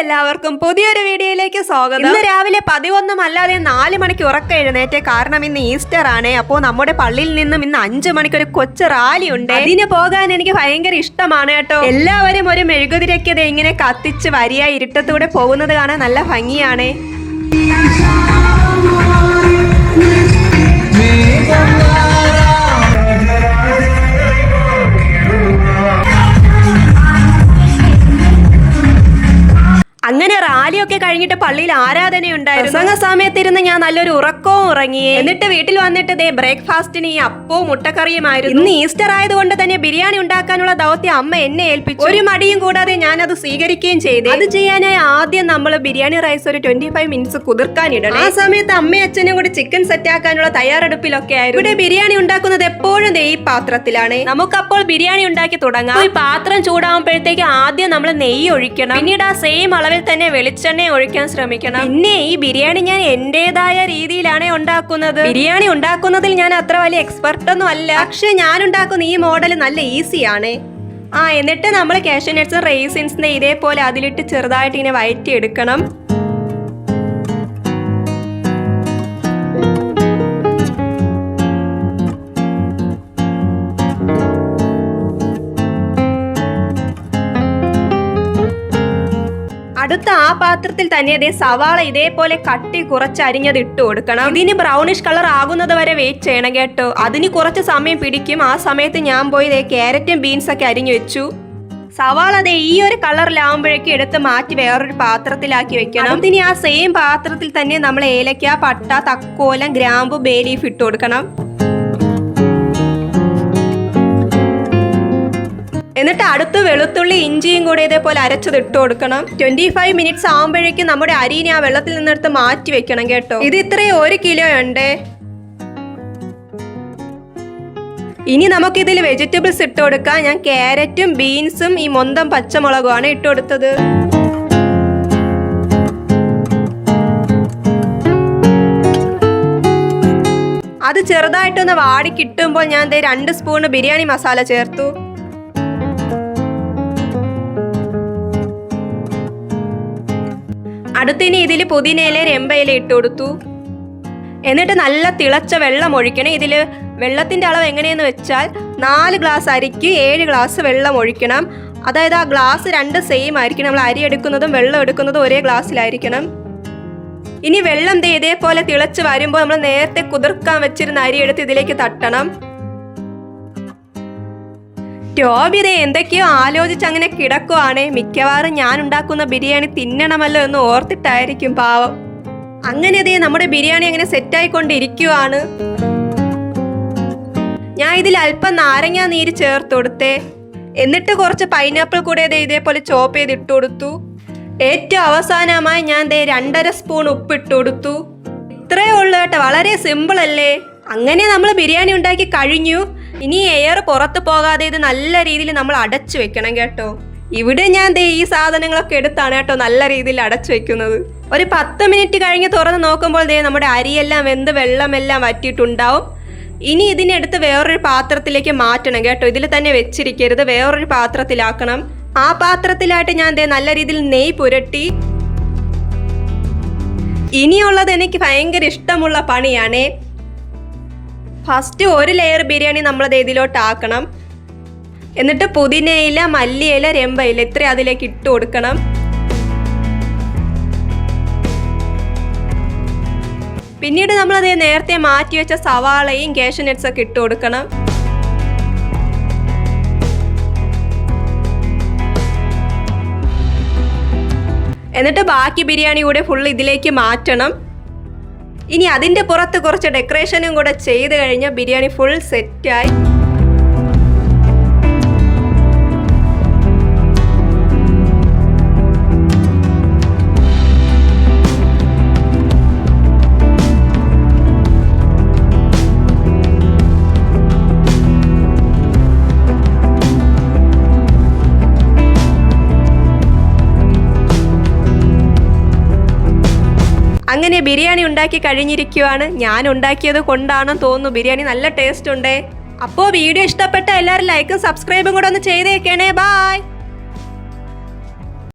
എല്ലാവർക്കും പുതിയൊരു വീഡിയോയിലേക്ക് സ്വാഗതം. ഇന്ന് രാവിലെ പതിവൊന്നും അല്ലാതെ നാല് മണിക്ക് ഉറക്കം എഴുന്നേറ്റ് കാരണം ഇന്ന് ഈസ്റ്റർ ആണ് അപ്പോൾ നമ്മുടെ പള്ളിയിൽ നിന്നും ഇന്ന് അഞ്ചു മണിക്ക് ഒരു കൊച്ചു റാലി ഉണ്ട്. അതിന് പോകാൻ എനിക്ക് ഭയങ്കര ഇഷ്ടമാണ് കേട്ടോ. എല്ലാവരും ഒരു മെഴുകുതിരക്കത് ഇങ്ങനെ കത്തിച്ച് വരിയായി ഇരുട്ടത്തൂടെ പോകുന്നത് കാണാൻ നല്ല ഭംഗിയാണ്. അങ്ങനെ റാലിയൊക്കെ കഴിഞ്ഞിട്ട് പള്ളിയിൽ ആരാധന ഉണ്ടായിരുന്നു പ്രസംഗ സമയത്തിരുന്ന് ഞാൻ നല്ലൊരു ഉറക്കവും ഉറങ്ങി. എന്നിട്ട് വീട്ടിൽ വന്നിട്ട് ദേ ബ്രേക്ക്ഫാസ്റ്റിന് ഈ അപ്പവും മുട്ടക്കറിയുമായിരുന്നു. ഇന്ന് ഈസ്റ്റർ ആയതുകൊണ്ട് തന്നെ ബിരിയാണി ഉണ്ടാക്കാനുള്ള ദൗത്യം അമ്മ എന്നെ ഏൽപ്പിച്ചു. ഒരു മടിയും കൂടാതെ ഞാൻ അത് സ്വീകരിക്കുകയും ചെയ്തു. അത് ചെയ്യാനായി ആദ്യം നമ്മൾ ബിരിയാണി റൈസ് ഒരു ട്വന്റി ഫൈവ് മിനിറ്റ്സ് കുതിർക്കാനിടണം ആ സമയത്ത് അമ്മയും അച്ഛനും കൂടി ചിക്കൻ സെറ്റ് ആക്കാനുള്ള തയ്യാറെടുപ്പിലൊക്കെ ആയിരുന്നു. ഇവിടെ ബിരിയാണി ഉണ്ടാക്കുന്നത് എപ്പോഴും ദേ ഈ പാത്രത്തിലാണ്. നമുക്കപ്പോൾ ബിരിയാണി ഉണ്ടാക്കി തുടങ്ങാം. ഈ പാത്രം ചൂടാകുമ്പോഴത്തേക്ക് ആദ്യം നമ്മൾ നെയ്യ് ഒഴിക്കണം. പിന്നീട് ആ സെയിം അളവിൽ തന്നെ വെളിച്ചെണ്ണ ഒഴിക്കാൻ ശ്രമിക്കണം. പിന്നെ ഈ ബിരിയാണി ഞാൻ എന്റേതായ രീതിയിലാണ് ഉണ്ടാക്കുന്നത്. ബിരിയാണി ഉണ്ടാക്കുന്നതിൽ ഞാൻ അത്ര വലിയ എക്സ്പെർട്ട് ഒന്നും അല്ല. പക്ഷെ ഞാൻ ഉണ്ടാക്കുന്ന ഈ മോഡൽ നല്ല ഈസിയാണ് ആ എന്നിട്ട് നമ്മൾ കാഷ്യനട്ട്സും റേസിൻസിനെ ഇതേപോലെ അതിലിട്ട് ചെറുതായിട്ട് ഇങ്ങനെ വയറ്റി എടുക്കണം അടുത്ത ആ പാത്രത്തിൽ തന്നെ അതേ സവാള ഇതേപോലെ കട്ടി കുറച്ച് അരിഞ്ഞത് ഇട്ട് കൊടുക്കണം. ഇതിന് ബ്രൗണിഷ് കളർ ആകുന്നത് വരെ വെയിറ്റ് ചെയ്യണം കേട്ടോ. അതിന് കുറച്ച് സമയം പിടിക്കും. ആ സമയത്ത് ഞാൻ പോയി ദേ ക്യാരറ്റും ബീൻസ് ഒക്കെ അരിഞ്ഞു വെച്ചു. സവാള അതെ ഈ ഒരു കളറിലാവുമ്പോഴേക്കും എടുത്ത് മാറ്റി വേറൊരു പാത്രത്തിലാക്കി വെക്കണം. അതിന് ആ സെയിം പാത്രത്തിൽ തന്നെ നമ്മൾ ഏലക്ക പട്ട തക്കോലം ഗ്രാമ്പു ബേലീഫ് ഇട്ട് കൊടുക്കണം. എന്നിട്ട് അടുത്ത് വെളുത്തുള്ളി ഇഞ്ചിയും കൂടി ഇതേപോലെ അരച്ചത് ഇട്ട് കൊടുക്കണം. ട്വന്റി ഫൈവ് മിനിറ്റ്സ് ആകുമ്പോഴേക്കും നമ്മുടെ അരിനെ ആ വെള്ളത്തിൽ നിന്നെടുത്ത് മാറ്റി വെക്കണം കേട്ടോ. ഇത് ഇത്രയും ഒരു കിലോ ഉണ്ട്? ഇനി നമുക്കിതിൽ വെജിറ്റബിൾസ് ഇട്ട് കൊടുക്കാം. ഞാൻ ക്യാരറ്റും ബീൻസും ഈ മൊന്തം പച്ചമുളകുമാണ് ഇട്ട് കൊടുത്തത്. അത് ചെറുതായിട്ടൊന്ന് വാടി കിട്ടുമ്പോൾ ഞാൻ രണ്ട് സ്പൂണ് ബിരിയാണി മസാല ചേർത്തു. അടുത്തിനി ഇതിൽ പുതിനയില രമ്പയില ഇട്ട് കൊടുത്തു. എന്നിട്ട് നല്ല തിളച്ച വെള്ളം ഒഴിക്കണം. ഇതിൽ വെള്ളത്തിന്റെ അളവ് എങ്ങനെയെന്ന് വെച്ചാൽ നാല് ഗ്ലാസ് അരിക്ക് ഏഴ് ഗ്ലാസ് വെള്ളം ഒഴിക്കണം. അതായത് ആ ഗ്ലാസ് രണ്ട് സെയിം ആയിരിക്കണം. നമ്മൾ അരി എടുക്കുന്നതും വെള്ളം എടുക്കുന്നതും ഒരേ ഗ്ലാസ്സിലായിരിക്കണം ഇനി വെള്ളം ഇതേപോലെ തിളച്ച് വരുമ്പോൾ നമ്മൾ നേരത്തെ കുതിർക്കാൻ വെച്ചിരുന്ന അരി എടുത്ത് ഇതിലേക്ക് തട്ടണം. ദേ എന്തൊക്കെയോ ആലോചിച്ച് അങ്ങനെ കിടക്കുവാണ്. മിക്കവാറും ഞാൻ ഉണ്ടാക്കുന്ന ബിരിയാണി തിന്നണമല്ലോ എന്ന് ഓർത്തിട്ടായിരിക്കും പാവം. അങ്ങനെ അതേ നമ്മുടെ ബിരിയാണി അങ്ങനെ സെറ്റായിക്കൊണ്ടിരിക്കുവാണ്. ഞാൻ ഇതിൽ അല്പം നാരങ്ങ നീര് ചേർത്ത് കൊടുത്തേ. എന്നിട്ട് കുറച്ച് പൈനാപ്പിൾ കൂടെ ദേ ഇതേപോലെ ചോപ്പ് ചെയ്ത് ഇട്ട് കൊടുത്തു. ഏറ്റവും അവസാനമായി ഞാൻ ദേ രണ്ടര സ്പൂൺ ഉപ്പ് ഇട്ട് കൊടുത്തു. ഇത്രയേ ഉള്ളൂ കേട്ടോ. വളരെ സിമ്പിൾ അല്ലേ? അങ്ങനെ നമ്മൾ ബിരിയാണി ഉണ്ടാക്കി കഴിഞ്ഞു. ഇനി എയർ പുറത്ത് പോകാതെ ഇത് നല്ല രീതിയിൽ നമ്മൾ അടച്ചു വെക്കണം കേട്ടോ. ഇവിടെ ഞാൻ ദേ ഈ സാധനങ്ങളൊക്കെ എടുത്താണ് കേട്ടോ നല്ല രീതിയിൽ അടച്ചു വെക്കുന്നത്. ഒരു പത്ത് മിനിറ്റ് കഴിഞ്ഞ് തുറന്ന് നോക്കുമ്പോൾ ദേ നമ്മുടെ അരിയെല്ലാം വെന്ത് വെള്ളമെല്ലാം വറ്റിയിട്ടുണ്ടാവും. ഇനി ഇതിനെടുത്ത് വേറൊരു പാത്രത്തിലേക്ക് മാറ്റണം കേട്ടോ. ഇതിൽ തന്നെ വെച്ചിരിക്കരുത്. വേറൊരു പാത്രത്തിലാക്കണം. ആ പാത്രത്തിലായിട്ട് ഞാൻ ദേ നല്ല രീതിയിൽ നെയ് പുരട്ടി. ഇനിയുള്ളത് എനിക്ക് ഭയങ്കര ഇഷ്ടമുള്ള പണിയാണേ. ഫസ്റ്റ് ഒരു ലെയർ ബിരിയാണി നമ്മൾ ഇതിലോട്ട് ആക്കണം എന്നിട്ട് പുതിനയില മല്ലിയില രമ്പയില ഇത്ര അതിലേക്ക് ഇട്ട് കൊടുക്കണം. പിന്നീട് നമ്മൾ നമ്മളത് നേരത്തെ മാറ്റി വെച്ച സവാളയും കാഷ്യനട്ട്സ് ഒക്കെ ഇട്ട് കൊടുക്കണം. എന്നിട്ട് ബാക്കി ബിരിയാണി കൂടെ ഫുൾ ഇതിലേക്ക് മാറ്റണം. ഇനി അതിന്റെ പുറത്ത് കുറച്ച് ഡെക്കറേഷനും കൂടെ ചെയ്ത് കഴിഞ്ഞാൽ ബിരിയാണി ഫുൾ സെറ്റായി അങ്ങനെ ബിരിയാണി ഉണ്ടാക്കി കഴിഞ്ഞിരിക്കുവാണ്. ഞാൻ ഉണ്ടാക്കിയത് കൊണ്ടാണെന്ന് തോന്നുന്നു. ബിരിയാണി നല്ല ടേസ്റ്റ് ഉണ്ട്. അപ്പോൾ വീഡിയോ ഇഷ്ടപ്പെട്ട എല്ലാവരും ലൈക്കും സബ്സ്ക്രൈബും കൂടെ ഒന്ന് ചെയ്തേക്കണേ. ബായ്